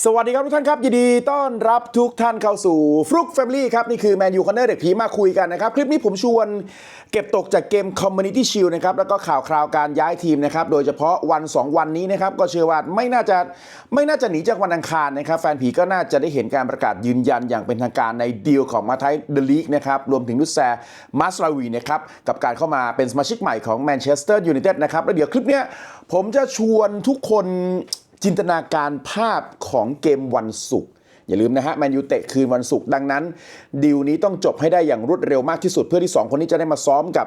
สวัสดีครับทุกท่านครับยินดีต้อนรับทุกท่านเข้าสู่ฟลุกแฟมิลี่ครับ นี่คือแมนยูคอนเนอร์เด็กผีมาคุยกันนะครับ คลิปนี้ผมชวนเก็บตกจากเกม Community Shield นะครับ แล้วก็ข่าวคราวการย้ายทีมนะครับ โดยเฉพาะวัน 2 วันนี้นะครับ ก็เชื่อว่าไม่น่าจะไม่น่าจะหนีจากวันอังคารนะครับ แฟนผีก็น่าจะได้เห็นการประกาศยืนยันอย่างเป็นทางการในดีลของมาไทเดลีกนะครับรวมถึงนุสแซมาสลาวีนะครับกับการเข้ามาเป็นสมาชิกใหม่ของแมนเชสเตอร์ยูไนเต็ดนะครับแล้วเดี๋ยวคลิปเนี้ยผมจะชวนทุกคน จินตนาการภาพของเกมวันศุกร์อย่าลืมนะฮะแมนยูเตะคืนวันศุกร์ดังนั้นดีลนี้ต้องจบให้ได้อย่างรวดเร็วมากที่สุดเพื่อที่ 2 คนนี้จะได้มาซ้อมกับ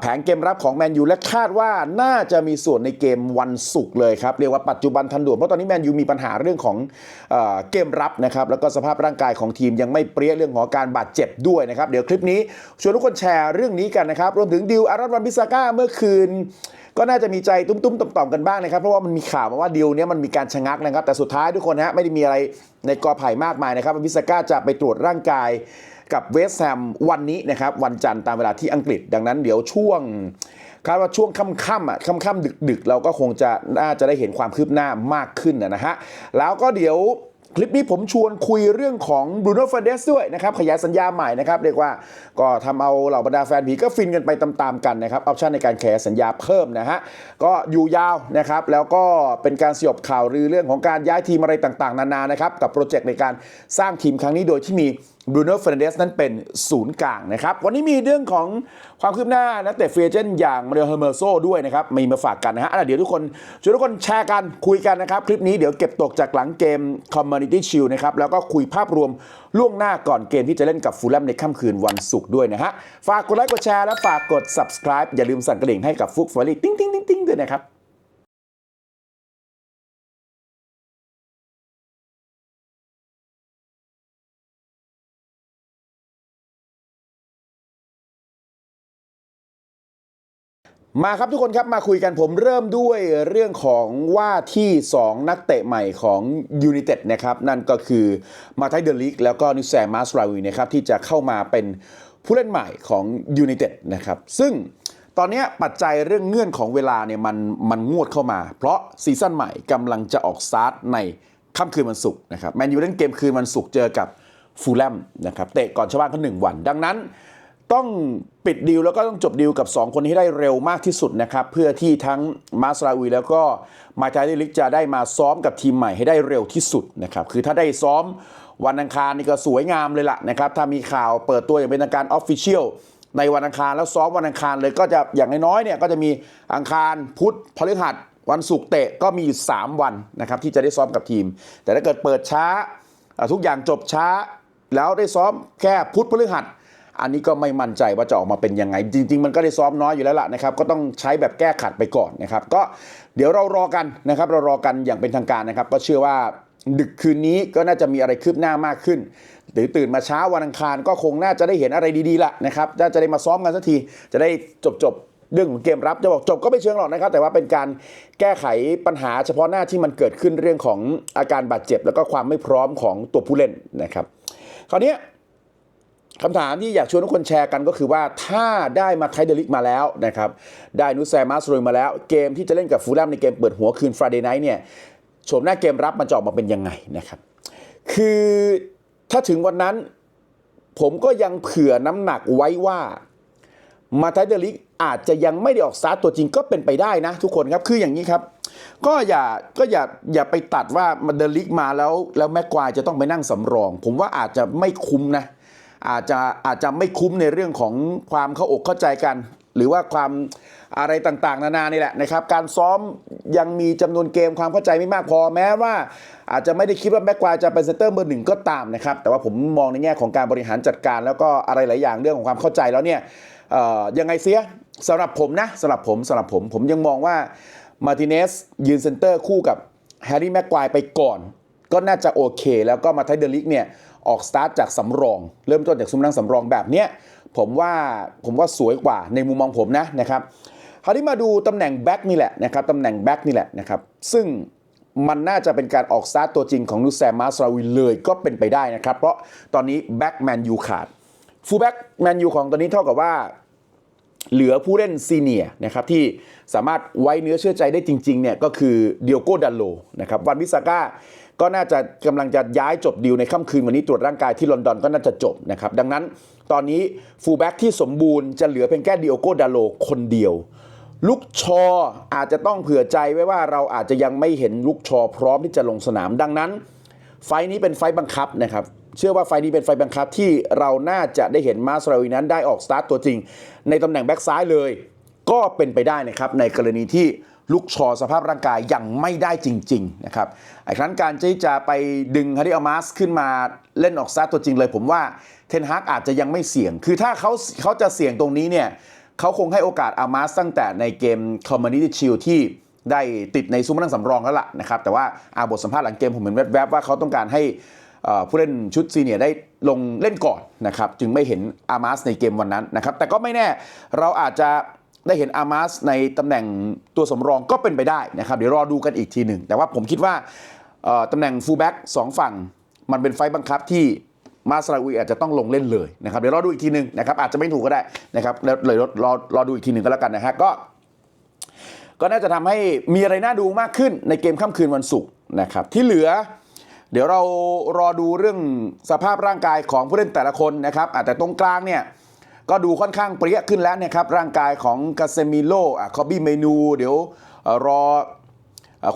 แผนเกมรับของแมนยูและคาดว่าน่าจะมีส่วนในเกมวันศุกร์เลยครับ เรียกว่าปัจจุบันทันด่วนเพราะตอนนี้แมนยูมีปัญหาเรื่องของเอเกมรับนะครับแล้วก็สภาพร่างกายของทีมยังไม่เปรี้ยเรื่องของการบาดเจ็บด้วยนะครับ เดี๋ยวคลิปนี้ชวนทุกคนแชร์เรื่องนี้กันนะครับ รวมถึงดิวอารอนวันบิสาก้าเมื่อคืนก็น่าจะมีใจตุ้มๆต่อมๆกันบ้างนะครับ เพราะว่ามันมีข่าวมาว่าดีลเนี้ยมันมีการชะงักนะครับ แต่สุดท้ายทุกคนฮะไม่ได้มีอะไรในกอไผ่มากมายนะครับวิสก้าจะไปตรวจร่างกาย กับเวสแฮมวันนี้นะครับวันจันทร์ตามเวลาที่อังกฤษ ดังนั้นเดี๋ยวช่วงคาดว่าช่วงค่ำๆอะค่ำๆดึกๆ เราก็คงจะน่าจะได้เห็นความคืบหน้ามากขึ้นนะฮะแล้วก็เดี๋ยวคลิปนี้ผมชวนคุยเรื่องของบรูโน่ฟ r นเดสด้วยนะครับ ขยายสัญญาใหม่นะครับ เรียกว่าก็ทำเอาเหล่าบรรดาแฟนผีก็ฟินกันไปตามๆกันนะครับ ออปชันในการขยายสัญญาเพิ่มนะฮะ ก็อยู่ยาวนะครับ แล้วก็เป็นการสยบข่าวลือเรื่องของการย้ายทีมอะไรต่างๆ นานานะครับ กับโปรเจกต์ในการสร้างทีมครั้งนี้โดยที่มี บรูโน่ฟ r นเดสนั้นเป็นศูนย์กลางนะครับ วันนี้มีเรื่องของความคืบหน้านักเตะฟรเอเจนต์อย่างมาเรลเฮอร์เมอร์โซด้วยนะครับ มีมาฝากกันนะฮะอะเดี๋ยวทุกคนช่วยทุกคนแชร์กันคุยกันนะครับ คลิปนี้เดี๋ยวเก็บตกจากหลังเกม Community Shield นะครับ แล้วก็คุยภาพรวมล่วงหน้าก่อนเกมที่จะเล่นกับฟูลแลมในค่ำคืนวันศุกร์ด้วยนะฮะฝากกดไลค์กดแชร์และฝากกด subscribe อย่าลืมสั่นกระดิ่งให้กับฟุกฟอรี่ติ้งติ้งติ้งติ้งด้วยนะครับ มาครับทุกคนครับมาคุยกันผมเริ่มด้วยเรื่องของว่าที่ 2 นักเตะใหม่ของยู i นเต็ดนะครับนั่นก็คือมาไทเดลิกแล้วก็นิแซมมาสราวีนะครับที่จะเข้ามาเป็นผู้เล่นใหม่ของยู i นเต็ดนะครับซึ่งตอนนี้ปัจจัยเรื่องเงื่อนของเวลาเนี่ยมันมันงวดเข้ามา เพราะซีซั่นใหม่กำลังจะออกสตาร์ทในค่ำคืนวันศุกร์นะครับแมนยูเล่นเกมคืนวันศุกร์เจอกับฟูลแลมนะครับเตะก่อนชาวบ้านเขาหนึ่งวัน ดังนั้น ต้องปิดดีลแล้วก็ต้องจบดีลกับ 2 คนนี้ให้ได้เร็วมากที่สุดนะครับ เพื่อที่ทั้งมาสราวีแล้วก็มาจาริลิกจะได้มาซ้อมกับทีมใหม่ให้ได้เร็วที่สุดนะครับคือถ้าได้ซ้อมวันอังคารนี่ก็สวยงามเลยล่ะนะครับ ถ้ามีข่าวเปิดตัวอย่างเป็นทางการออฟฟิเชียลในวันอังคารแล้วซ้อมวันอังคารเลยก็จะอย่างน้อยๆเนี่ยก็จะมีอังคารพุธพฤหัสวันศุกร์เตะก็มีอยู่ 3 วันนะครับที่จะได้ซ้อมกับทีม แต่ถ้าเกิดเปิดช้า ทุกอย่างจบช้า แล้วได้ซ้อมแค่พุธพฤหัส อันนี้ก็ไม่มั่นใจว่าจะออกมาเป็นยังไง จริง ๆ มันก็ได้ซ้อมน้อยอยู่แล้วล่ะนะครับ ก็ต้องใช้แบบแก้ขัดไปก่อนนะครับ ก็เดี๋ยวเรารอกันนะครับ เรารอกันอย่างเป็นทางการนะครับ ก็เชื่อว่าดึกคืนนี้ก็น่าจะมีอะไรคืบหน้ามากขึ้น หรือตื่นมาเช้าวันอังคารก็คงน่าจะได้เห็นอะไรดีๆละนะครับน่าจะได้มาซ้อมกันสักที จะได้จบๆเรื่องของเกมรับจะบอกจบก็ไม่เชิงหรอกนะครับ แต่ว่าเป็นการแก้ไขปัญหาเฉพาะหน้าที่มันเกิดขึ้นเรื่องของอาการบาดเจ็บ แล้วก็ความไม่พร้อมของตัวผู้เล่นนะครับ คราวนี้ คำถามที่อยากชวนทุกคนแชร์กันก็คือว่าถ้าได้มาไทเดลิกมาแล้วนะครับ ได้นุสแซมาสรุยมาแล้ว เกมที่จะเล่นกับฟูลแลมในเกมเปิดหัวคืนฟร i เดย์ไนท์เนี่ยโฉมหน้าเกมรับมันจะออกมาเป็นยังไงนะครับ คือถ้าถึงวันนั้น ผมก็ยังเผื่อน้ำหนักไว้ว่ามาไทเดลิกอาจจะยังไม่ได้ออกสตาร์ทตัวจริงก็เป็นไปได้นะ ทุกคนครับคืออย่างนี้ครับ ก็อย่าก็อย่าอย่าไปตัดว่ามาเดลิกมาแล้วแล้วแม็กควายจะต้องไปนั่งสำรอง ผมว่าอาจจะไม่คุ้มนะ อาจจะอาจจะไม่คุ้มในเรื่องของความเข้าอกเข้าใจกัน หรือว่าความอะไรต่างๆ นานานี่แหละนะครับ การซ้อมยังมีจำนวนเกมความเข้าใจไม่มากพอแม้ว่า อาจจะไม่ได้คิดว่าแม็กควายจะเป็นเซนเตอร์เบอร์หนึ่งก็ตามนะครับ แต่ว่าผมมองในแง่ของการบริหารจัดการ แล้วก็อะไรหลายอย่างเรื่องของความเข้าใจแล้วเนี่ยยังไงเสียสำหรับผมนะสำหรับผมสำหรับผมผมยังมองว่ามาร์ติเนสยืนเซนเตอร์คู่กับแฮร์รี่แม็กควายไปก่อน ก็น่าจะโอเค แล้วก็มาไทเดลิกเนี่ย ออกสตาร์ทจากสำรอง เริ่มต้นจากซุ้มนั่งสำรองแบบเนี้ยผมว่าผมว่าสวยกว่าในมุมมองผมนะนะครับคราวนี้มาดูตำแหน่งแบ็กนี่แหละนะครับตำแหน่งแบ็กนี่แหละนะครับซึ่งมันน่าจะเป็นการออกสตาร์ทตัวจริงของนูแซมมาสราวินเลยก็เป็นไปได้นะครับ เพราะตอนนี้แบ็กแมนยูขาดฟูลแบ็กแมนยูของตอนนี้เท่ากับว่าเหลือผู้เล่นซีเนียร์นะครับที่สามารถไว้เนื้อเชื่อใจได้จริงๆเนี่ยก็คือเดียโก้ดันโลนะครับวันวิสาก้า ก็น่าจะกำลังจะย้ายจบดีลในค่ำคืนวันนี้ตรวจร่างกายที่ลอนดอนก็น่าจะจบนะครับ ดังนั้นตอนนี้ฟูลแบ็กที่สมบูรณ์จะเหลือเพียงแค่ดิโอโกดาโลคนเดียวลูกชออาจจะต้องเผื่อใจไว้ว่าเราอาจจะยังไม่เห็นลูกชอพร้อมที่จะลงสนาม ดังนั้น ไฟนี้เป็นไฟบังคับนะครับเชื่อว่าไฟนี้เป็นไฟบังคับที่เราน่าจะได้เห็นมาสราวีนั้นได้ออกสตาร์ทตัวจริง ในตำแหน่งแบ็กซ้ายเลย ก็เป็นไปได้นะครับในกรณีที่ลูกชอสภาพร่างกายยังไม่ได้จริงๆนะครับไอ้ครั้นการที่จะไปดึงฮาริอัลมาสขึ้นมาเล่นออกสตาตัวจริงเลย ผมว่าเทนฮากอาจจะยังไม่เสี่ยง คือถ้าเขาเขาจะเสี่ยงตรงนี้เนี่ยเขาคงให้โอกาสอามาสตั้งแต่ในเกมคอมมานิตี้ชิลที่ได้ติดในซุ้มนั่งสำรองแล้วล่ะนะครับ แต่ว่าอาบทสัมภาษณ์หลังเกมผมเห็นแวบๆว่าเขาต้องการให้ผู้เล่นชุดซีเนียได้ลงเล่นก่อนนะครับ จึงไม่เห็นอามาสในเกมวันนั้นนะครับ แต่ก็ไม่แน่เราอาจจะ ได้เห็นอามาสในตำแหน่งตัวสำรองก็เป็นไปได้นะครับ เดี๋ยวรอดูกันอีกทีหนึ่ง แต่ว่าผมคิดว่าตำแหน่งฟูลแบ็กสองฝั่ง มันเป็นไฟบังคับที่มาสราอุยอาจจะต้องลงเล่นเลยนะครับ เดี๋ยวรอดูอีกทีหนึ่งนะครับ อาจจะไม่ถูกก็ได้นะครับแล้วเลยรอรอรอดูอีกทีหนึ่งก็แล้วกันนะฮะก็ ก็น่าจะทำให้มีอะไรน่าดูมากขึ้นในเกมค่ำคืนวันศุกร์นะครับ ที่เหลือ เดี๋ยวเรารอดูเรื่องสภาพร่างกายของผู้เล่นแต่ละคนนะครับอะแต่ตรงกลางเนี่ย ก็ดูค่อนข้างเปรี้ยขึ้นแล้วนะครับร่างกายของกาเซมิโลอ่คอบบี้เมนู เดี๋ยวรอ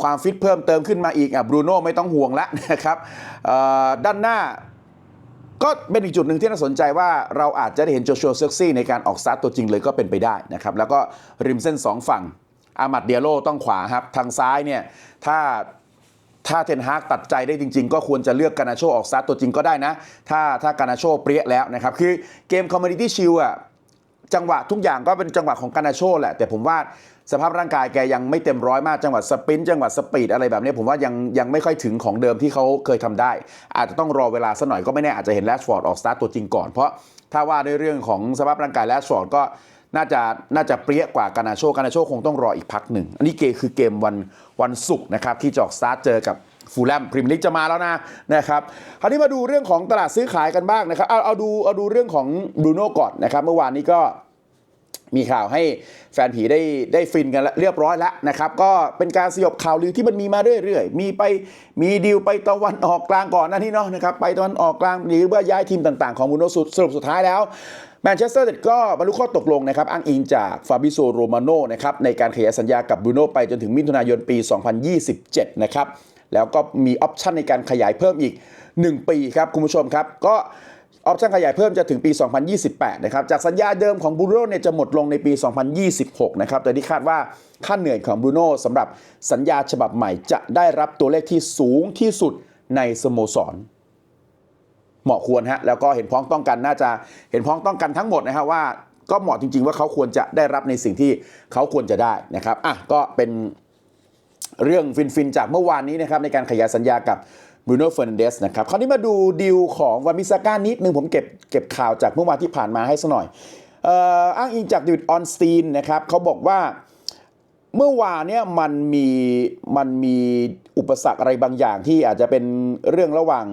ความฟิตเพิ่มเติมขึ้นมาอีกอะบรูโน่ไม่ต้องห่วงแล้วนะครับด้านหน้าก็เป็นอีกจุดหนึ่งที่น่าสนใจว่าเราอาจจะได้เห็นโจชัวเซ็กซี่ในการออกสตาร์ทตัวจริงเลยก็เป็นไปได้นะครับ แล้วก็ริมเส้น 2 ฝั่งอามัดเดียโลต้องขวาครับ ทางซ้ายเนี่ย ถ้า ถ้าเทนฮากตัดใจได้จริง ๆ ก็ควรจะเลือกกานาโชออกสตาร์ทตัวจริงก็ได้นะ ถ้าถ้ากานาโชเปรี้ยแล้วนะครับ คือเกมคอมมูนิตี้ชิลอะจังหวะทุกอย่างก็เป็นจังหวะของกานาโชแหละ แต่ผมว่าสภาพร่างกายแกยังไม่เต็มร้อยมากจังหวะสปรินต์จังหวะสปีดอะไรแบบนี้ผมว่ายังยังไม่ค่อยถึงของเดิมที่เขาเคยทำได้ อาจจะต้องรอเวลาสักหน่อยก็ไม่แน่อาจจะเห็นแรชฟอร์ดออกสตาร์ทตัวจริงก่อนเพราะถ้าว่าในเรื่องของสภาพร่างกายแรชฟอร์ดก็ น่าจะน่าจะเปรี้ยกว่ากานาโชกานาโชคงต้องรออีกพักหนึ่ง อันนี้เกมคือเกมวันวันศุกร์นะครับที่จอกสตาร์ทเจอกับฟูลแลมพรีเมียร์ลีกจะมาแล้วนะนะครับคราวนี้มาดูเรื่องของตลาดซื้อขายกันบ้างนะครับเอาเอาดูเอาดูเรื่องของบรูโน่ก่อนนะครับเมื่อวานนี้ก็มีข่าวให้แฟนผีได้ได้ฟินกันแล้วเรียบร้อยแล้วนะครับ ก็เป็นการสยบข่าวลือที่มันมีมาเรื่อยๆ มีไปมีดีลไปตะวันออกกลางก่อนนะที่เนาะนะครับไปตะวันออกกลางหรือว่าย้ายทีมต่างๆของบูโนสุดสรุปสุดท้ายแล้ว แมนเชสเตอร์เด็ดก็บรรลุข้อตกลงนะครับอ้างอิงจากฟาบิโซโรมาโนนะครับในการขยายสัญญากับบูโนไปจนถึงมิถุนายนปี 2027 นะครับแล้วก็มีออปชันในการขยายเพิ่มอีก 1 ปีครับคุณผู้ชมครับ ก็ออปชั่นขยายเพิ่มจะถึงปี 2028 นะครับ จากสัญญาเดิมของบูโน่เนี่ยจะหมดลงในปี 2026 นะครับ แต่ที่คาดว่าค่าเหนื่อยของบูโน่สำหรับสัญญาฉบับใหม่จะได้รับตัวเลขที่สูงที่สุดในสโมสร เหมาะควรฮะแล้วก็เห็นพ้องต้องกันน่าจะเห็นพ้องต้องกันทั้งหมดนะครับว่าก็เหมาะจริง ๆ ว่าเขาควรจะได้รับในสิ่งที่เขาควรจะได้นะครับอะก็เป็นเรื่องฟิน ๆ จากเมื่อวานนี้นะครับในการขยายสัญญากับบรูโน่เฟ r ร์นันเดสนะครับคราวนี้มาดูดีลของวามิซาก้านิดนึงผมเก็บเก็บข่าวจากเมื่อวานที่ผ่านมาให้สักหน่อยอ,อ,อ้างอิงจากดิวิดออนสตีนนะครับเขาบอกว่าเมื่อวานเนี่ยมันมีมันมีอุปสรรคอะไรบางอย่างที่อาจจะเป็นเรื่องระหว่าง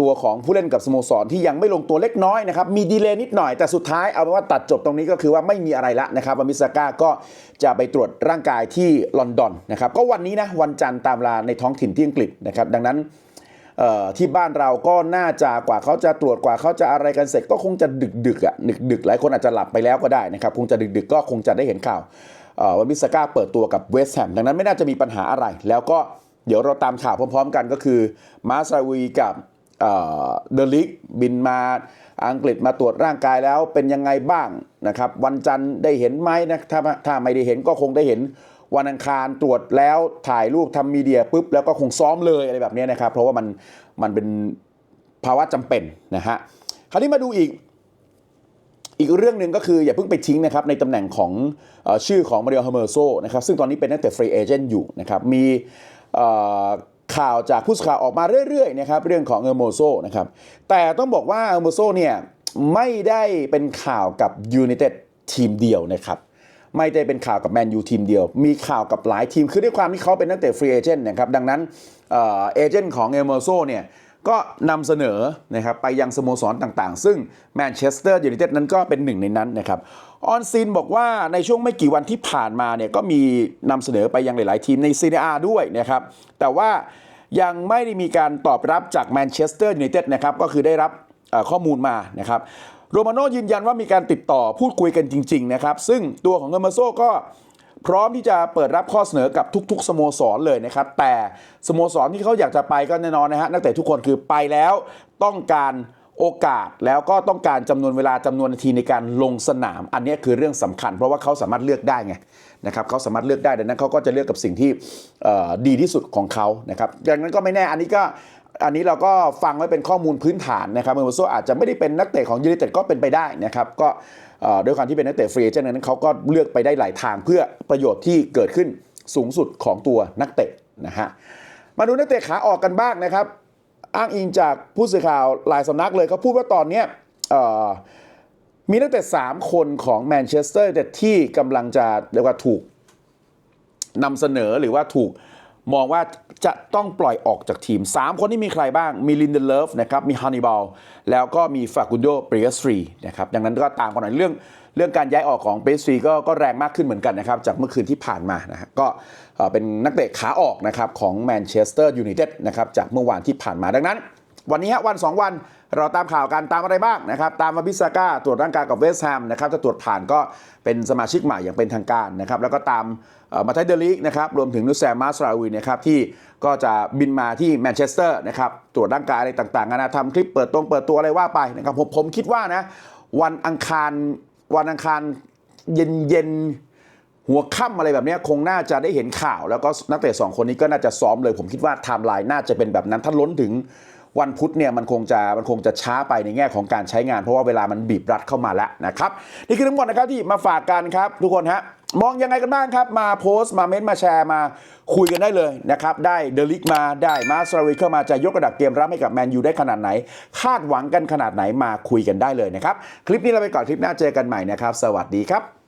ตัวของผู้เล่นกับสโมสรที่ยังไม่ลงตัวเล็กน้อยนะครับ มีดีเลย์นิดหน่อยแต่สุดท้ายเอาเป็นว่าตัดจบตรงนี้ก็คือว่าไม่มีอะไรละนะครับวามิสก้าก็จะไปตรวจร่างกายที่ลอนดอนนะครับก็วันนี้นะวันจันทร์ตามเวลาในท้องถิ่นที่อังกฤษนะครับดังนั้นที่บ้านเราก็น่าจะกว่าเขาจะตรวจกว่าเขาจะอะไรกันเสร็จก็คงจะดึกดึกอะดึกดึกหลายคนอาจจะหลับไปแล้วก็ได้นะครับคงจะดึกดึกก็คงจะได้เห็นข่าวเอ่อวันมิสก้าเปิดตัวกับเวสต์แฮมดังนั้นไม่น่าจะมีปัญหาอะไร แล้วก็เดี๋ยวเราตามข่าวพร้อม ๆ กันก็คือมาซาวีกับ เดลิกบินมาอังกฤษมาตรวจร่างกายแล้วเป็นยังไงบ้างนะครับ วันจันทร์ได้เห็นไหมนะถ้าถ้าไม่ได้เห็นก็คงได้เห็นวันอังคารตรวจแล้วถ่ายรูปทำมีเดียปุ๊บแล้วก็คงซ้อมเลยอะไรแบบนี้นะครับ เพราะว่ามันมันเป็นภาวะจำเป็นนะฮะคราวนี้มาดูอีกอีกเรื่องหนึ่งก็คืออย่าเพิ่งไปทิ้งนะครับในตำแหน่งของอชื่อของมาริโอเฮเมอร์โซนะครับซึ่งตอนนี้เป็นนักเตะฟรีเอเจนต์อยู่นะครับมี ข่าวจากผู้สื่อข่าวออกมาเรื่อยๆนะครับเรื่องของเออร์โมโซนะครับแต่ต้องบอกว่าเออร์โมโซเนี่ยไม่ได้เป็นข่าวกับยูไนเต็ดทีมเดียวนะครับไม่ได้เป็นข่าวกับแมนยูทีมเดียว มีข่าวกับหลายทีม คือด้วยความที่เขาเป็นนักเตะฟรีเอเจนต์นะครับ ดังนั้นเอเอเจนต์ของเอเมอร์โซเนี่ย ก็นำเสนอนะครับไปยังสโมสรต่างๆ ซึ่งแมนเชสเตอร์ยูไนเต็ดนั้นก็เป็นหนึ่งในนั้นนะครับ ออนซีนบอกว่าในช่วงไม่กี่วันที่ผ่านมาเนี่ยก็มีนำเสนอไปยังหลาย ๆ ทีมในซีเรียด้วยนะครับ แต่ว่ายังไม่ได้มีการตอบรับจากแมนเชสเตอร์ยูไนเต็ดนะครับก็คือได้รับข้อมูลมานะครับโรมาโน่ยืนยันว่ามีการติดต่อพูดคุยกันจริง ๆ นะครับ ซึ่งตัวของเกอร์มาโซก็ พร้อมที่จะเปิดรับข้อเสนอกับทุก ๆ สโมสรเลยนะครับ แต่สโมสรที่เขาอยากจะไปก็แน่นอนนะฮะนักเตะทุกคนคือไปแล้วต้องการโอกาสแล้วก็ต้องการจำนวนเวลาจำนวนนาทีในการลงสนาม อันนี้คือเรื่องสำคัญ เพราะว่าเขาสามารถเลือกได้ไงนะครับเขาสามารถเลือกได้ดังนั้นเขาก็จะเลือกกับสิ่งที่ดีที่สุดของเขานะครับดังนั้นก็ไม่แน่อันนี้ก็อันนี้เราก็ฟังไว้เป็นข้อมูลพื้นฐานนะครับเมอร์โซอาจจะไม่ได้เป็นนักเตะของยูไนเต็ดก็เป็นไปได้นะครับก็ ด้วยความที่เป็นนักเตะฟรีเอเจนต์นั้นเขาก็เลือกไปได้หลายทางเพื่อประโยชน์ที่เกิดขึ้นสูงสุดของตัวนักเตะนะฮะมาดูนักเตะขาออกกันบ้างนะครับ อ้างอิงจากผู้สื่อข่าวหลายสำนักเลยเขาพูดว่าตอนนี้มีนักเตะ3คนของแมนเชสเตอร์แต่ที่กำลังจะเรียกว่าถูกนำเสนอหรือว่าถูก มองว่าจะต้องปล่อยออกจากทีม 3 คนที่มีใครบ้าง มีลินเดเลฟนะครับมีฮันนิบาลแล้วก็มีฟากุนโดเปรียสฟรีนะครับดังนั้นก็ตามกันหน่อยเรื่องเรื่องการย้ายออกของเปรียสฟรีก็ก็แรงมากขึ้นเหมือนกันนะครับ จากเมื่อคืนที่ผ่านมานะฮะก็เอ่อเป็นนักเตะขาออกนะครับของแมนเชสเตอร์ยูไนเต็ดนะครับจากเมื่อวานที่ผ่านมาดังนั้น วันนี้ฮะวัน 2 วัน เราตามข่าวกันตามอะไรบ้างนะครับตามมาบิซาก้าตรวจร่างกายกับเวสต์แฮมนะครับถ้าตรวจผ่านก็เป็นสมาชิกใหม่อย่างเป็นทางการนะครับแล้วก็ตามมาไทเดลีกนะครับรวมถึงนุสแซมมาสราวีนะครับที่ก็จะบินมาที่แมนเชสเตอร์นะครับตรวจร่างกายอะไรต่างๆนานาทำคลิปเปิดตรงเปิดตัวอะไรว่าไปนะครับผมผมคิดว่านะวันอังคารวันอังคารเย็นเย็นๆหัวค่ำอะไรแบบนี้คงน่าจะได้เห็นข่าว แล้วก็นักเตะสองคนนี้ก็น่าจะซ้อมเลย ผมคิดว่าไทม์ไลน์น่าจะเป็นแบบนั้นถ้าล้นถึง วันพุธเนี่ยมันคงจะมันคงจะช้าไปในแง่ของการใช้งาน เพราะว่าเวลามันบีบรัดเข้ามาแล้วนะครับนี่คือทั้งหมดนะครับที่มาฝากกันครับ ทุกคนฮะมองยังไงกันบ้างครับ มาโพสต์มาเม้นต์มาแชร์มาคุยกันได้เลยนะครับ ได้เดลิกมาได้มาสราวิเข้ามาจะยกระดับเกมรับให้กับแมนยูได้ขนาดไหน คาดหวังกันขนาดไหนมาคุยกันได้เลยนะครับ คลิปนี้เราไปก่อนคลิปหน้าเจอกันใหม่นะครับ สวัสดีครับ